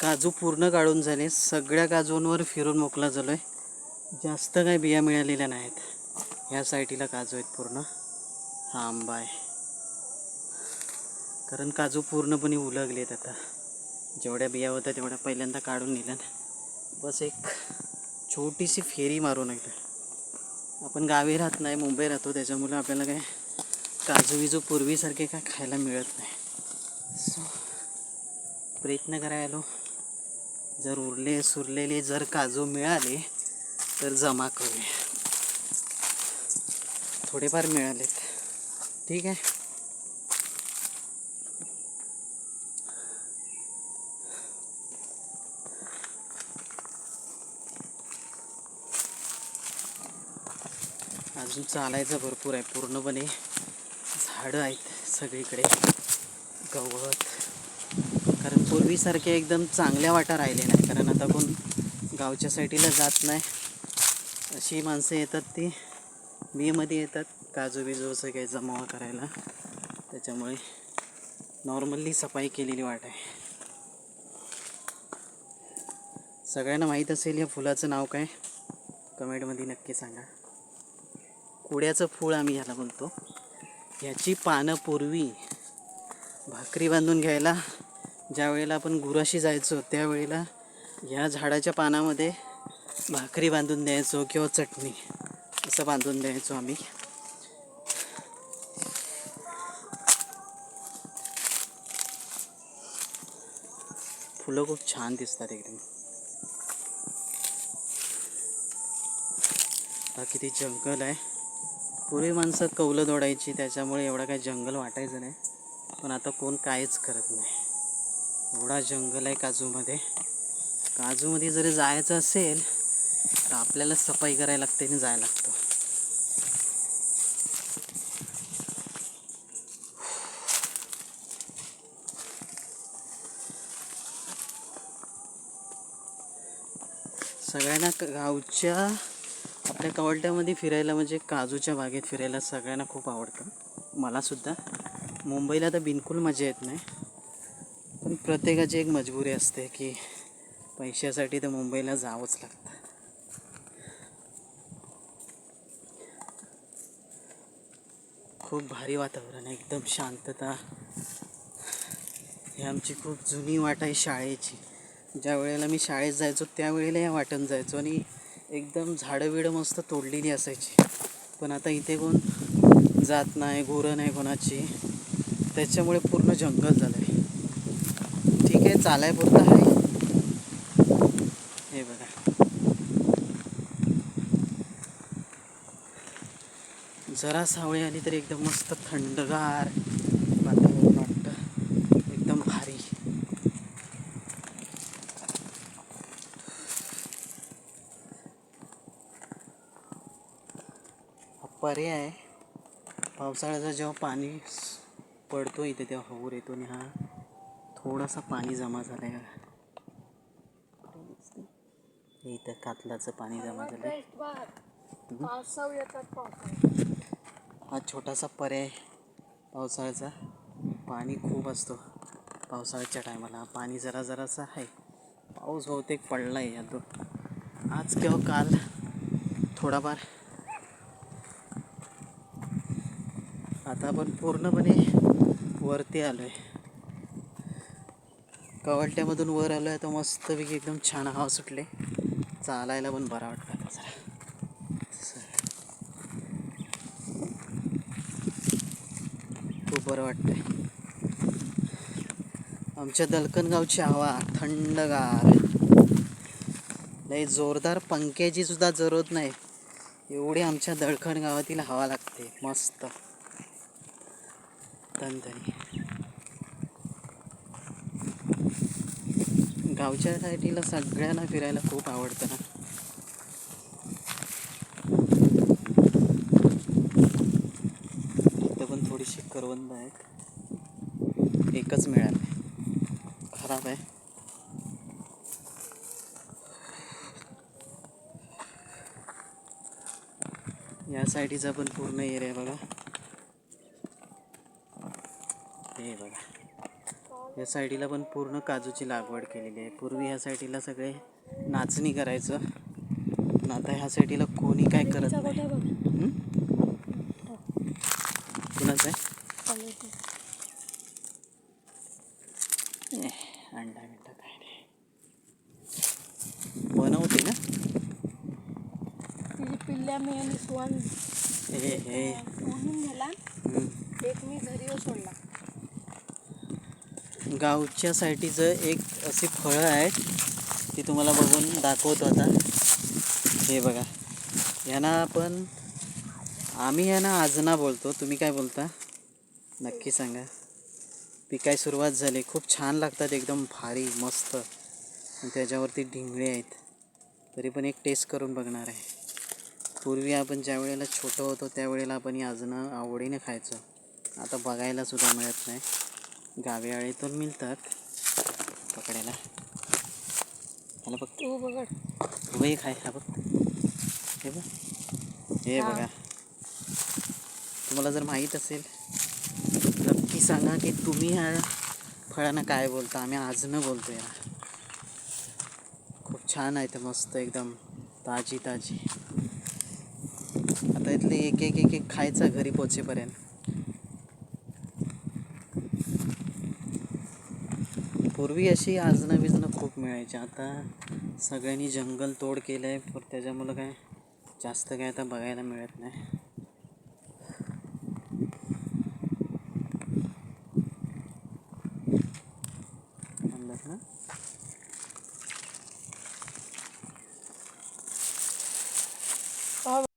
काजू पूर्ण काढून झाले. सगळ्या काजूंवर फिरून मोकला झालो आहे जास्त काय बिया मिळालेल्या नाहीत. ह्या साईटीला काजू आहेत पूर्ण. हा आंबा आहे. कारण काजू पूर्णपणे उलगले आहेत आता. जेवढ्या बिया होत्या तेवढ्या पहिल्यांदा काढून नेल्या बस एक छोटीशी फेरी मारून एकदा आपण गावी राहत नाही मुंबई राहतो त्याच्यामुळे आपल्याला काय काजू विजू पूर्वीसारखे काय खायला मिळत नाही. सो प्रयत्न करायला जर उरले सुरलेले जर काजू मिळाले तर जमा करूया. थोडेफार मिळालेत. ठीक आहे? अजून चालायचं भरपूर आहे. पूर्णपणे झाडं आहेत सगळीकडे. गवत. पूर्वीसारखे एकदम चांगल्या वाटा राहिले नाही कारण आता कोण गावच्या साईडीला जात नाही. अशी माणसं येतात ती मेमध्ये येतात काजू बिजू असं काही जमावा करायला. त्याच्यामुळे नॉर्मली सफाई केलेली वाट आहे. सगळ्यांना माहीत असेल या फुलाचं नाव काय? कमेंटमध्ये नक्की सांगा. कुड्याचं फूल आम्ही ह्याला म्हणतो. ह्याची पानं पूर्वी भाकरी बांधून घ्यायला ज्या वेळेला आपण गुराशी जायचो त्यावेळेला ह्या झाडाच्या पानामध्ये भाकरी बांधून द्यायचो किंवा चटणी असं बांधून द्यायचो आम्ही. फुलं खूप छान दिसतात एकदम. हा किती जंगल आहे. पूर्वी माणसं कौलं दौडायची त्याच्यामुळे एवढं काही जंगल वाटायचं नाही. पण आता कोण काहीच करत नाही. एवढा जंगल आहे काजूमध्ये. काजूमध्ये जरी जायचं असेल तर आपल्याला सफाई करायला लागते आणि जायला लागतं. सगळ्यांना गावच्या आपल्या कवळट्यामध्ये फिरायला म्हणजे काजूच्या बागेत फिरायला सगळ्यांना खूप आवडतं. मलासुद्धा. मुंबईला तर बिलकुल मजा येत नाही. पण प्रत्येकाची एक मजबुरी असते की पैशासाठी तर मुंबईला जावंच लागतं. खूप भारी वातावरण आहे एकदम शांतता. ही आमची खूप जुनी वाट आहे शाळेची. ज्या वेळेला मी शाळेत जायचो त्यावेळेला या वाटण जायचो आणि एकदम झाडं बिडं मस्त तोडलेली असायची. पण आता इथे कोण जात नाही गुरं नाही कोणाची. त्याच्यामुळे पूर्ण जंगल झालं आहे हे चालाय पुरतं आहे. हे बघा. जरा सावळी आली तरी एकदम मस्त थंडगार वातावरण वाटतं. एकदम भारी. पर्याय आहे. पावसाळ्याचं जेव्हा पाणी पडतो इथे तेव्हा हवूर येतो आणि हा थोडासा पाणी जमा झालं आहे इथं कातलाचं पाणी जमा झालं आहे हा छोटासा पर्याय पावसाळ्याचा. पाणी खूप असतो. पावसाळ्याच्या टायमाला. पाणी जरा जरासा आहे. पाऊस बहुतेक पडला आहे यातून आज किंवा काल थोडाफार. आता आपण पूर्णपणे वरती आलो आहे कवळट्यामधून वर आलो आहे तर मस्तपैकी एकदम छान हवा सुटले. चालायला पण बरा वाटतं जरा. खूप बरं वाटतंय. आमच्या दलकनगावची हवा थंडगार नाही जोरदार पंख्याची सुद्धा जरूरत नाही. एवढी आमच्या दळखण गावातील हवा लागते. मस्त. तनतनी. गावच्या साईडला सगळ्यांना फिरायला खूप आवडतं ना. इथं पण थोडीशी करवंद आहेत. एकच मिळाली. खराब आहे. या साईडीचा पण पूर्ण एरिया बघा. हे बघा. या साईडला पण पूर्ण काजूची लागवड केलेली आहे. पूर्वी ह्या साईडला सगळे नाचणी करायचं. पण आता ह्या साईडला कोणी काय करत नाही? कुणाचं आहे? अंडा बिंडा काय नाही. बनवते ना? पिल्ल्या मी आणि सुवान. हे हे. एक मी घरी सोडला. गावच्या साईटीचं एक असे फळं आहेत ती तुम्हाला बघून दाखवतो आता. हे बघा यांना आपण आम्ही यांना आजना बोलतो. तुम्ही काय बोलता? नक्की सांगा. पिकाय सुरुवात झाली. खूप छान लागतात एकदम भारी मस्त. आणि त्याच्यावरती ढिंगळे आहेत. तरी पण एक टेस्ट करून बघणार आहे. पूर्वी आपण ज्या वेळेला छोटं होतो त्यावेळेला आपण ही आजनं आवडीने खायचो. आता बघायला सुद्धा मिळत नाही. गावेआळीतून मिळतात. पकडायला. ह्याला बघ. तू बघ उभं एक आहे हा बघ. हे बघ. हे हा. बघा. तुम्हाला जर माहीत असेल नक्की सांगा की तुम्ही ह्या फळांना काय बोलता? आम्ही आजनं बोलतो या खूप छान आहे ते मस्त एकदम. ताजी ताजी. आता इथले एक एक एक एक खायचा घरी पोचेपर्यंत. पूर्वी अशी आजनं बिजनं खूप मिळायची. आता सगळ्यांनी जंगल तोड केलं आहे पण त्याच्यामुळं काय जास्त काय आता बघायला मिळत नाही.